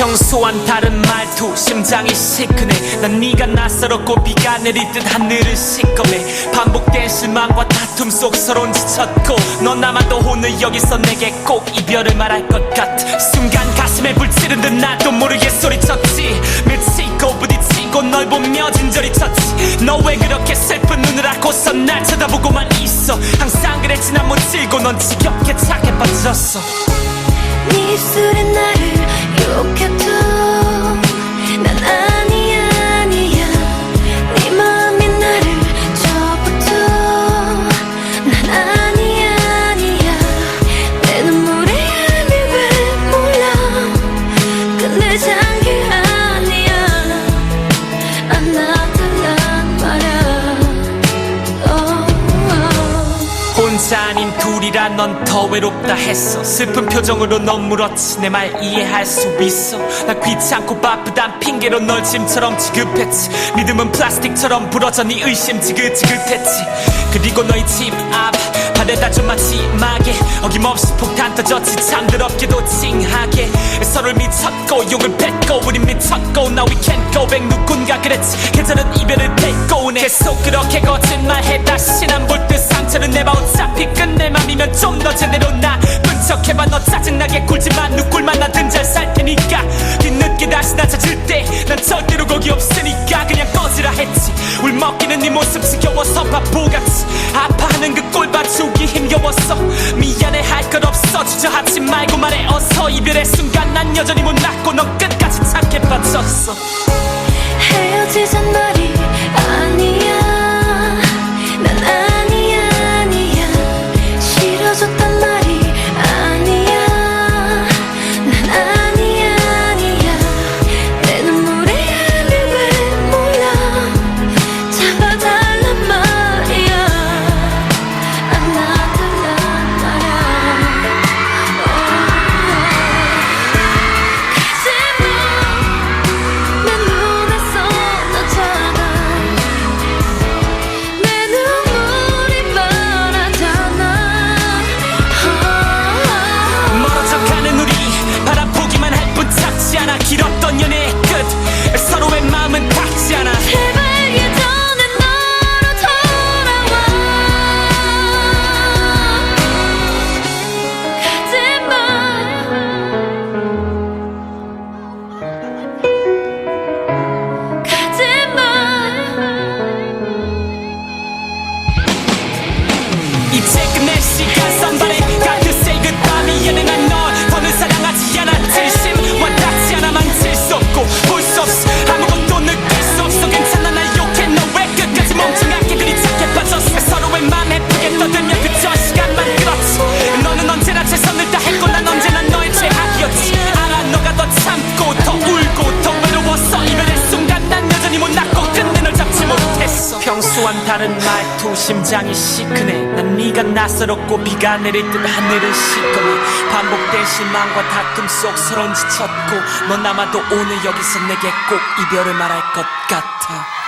평소와는 다른 말투 심장이 시큰해. 난 네가 낯설었고 비가 내리듯 하늘을 시커매. 반복된 실망과 다툼 속 서론 지쳤고 넌 나만도 오늘 여기서 내게 꼭 이별을 말할 것 같아. 순간 가슴에 불 찌른 듯 나도 모르게 소리쳤지. 미치고 부딪히고 널 보며 진저리 쳤지. 너 왜 그렇게 슬픈 눈을 하고서 날 쳐다보고만 있어? 항상 그랬지 난못 질고 넌 지겹게 착해 빠졌어. 네 입술에 나 둘이라 넌 더 외롭다 했어. 슬픈 표정으로 넌 물었지. 내 말 이해할 수 있어. 나 귀찮고 바쁘단 핑계로 널 짐처럼 지급했지. 믿음은 플라스틱처럼 부러져 네 의심 지긋지긋했지. 그리고 너희 집 앞 바래다 좀 마지막에 어김없이 폭탄 터졌지. 참 더럽게도 찡하게. 서로를 미쳤고 욕을 뱉고 우린 미쳤고 Now we can't go back. 누군가 그랬지. 계절은 이별을 뱉고 오네. 계속 그렇게 거짓말해. 다신 안볼 듯 상처는 내봐 어차피 끝내 맘이면 좀 더 제대로 나. 분척해봐 너 짜증나게 굴지만 누굴만 나든 잘 살 테니까. 뒤늦게 다시 나 찾을 때 난 절대로 거기 없으니까. 그냥 꺼지라 했지. 울먹이는 네 모습 지겨워서 바보같이. 아파하는 그 꼴 봐 주기 힘겨웠어. 미안해 할 것 없어. 주저하지 말고 말해. 어서 이별의 순간 난 여전히 못났고 넌 끝까지 착해 빠졌어 이제 끝낼 시간 다른 말투 심장이 시큰해. 난 네가 낯설었고 비가 내릴 듯 하늘을 시커매. 반복된 실망과 다툼 속 서론 지쳤고 넌 아마도 오늘 여기서 내게 꼭 이별을 말할 것 같아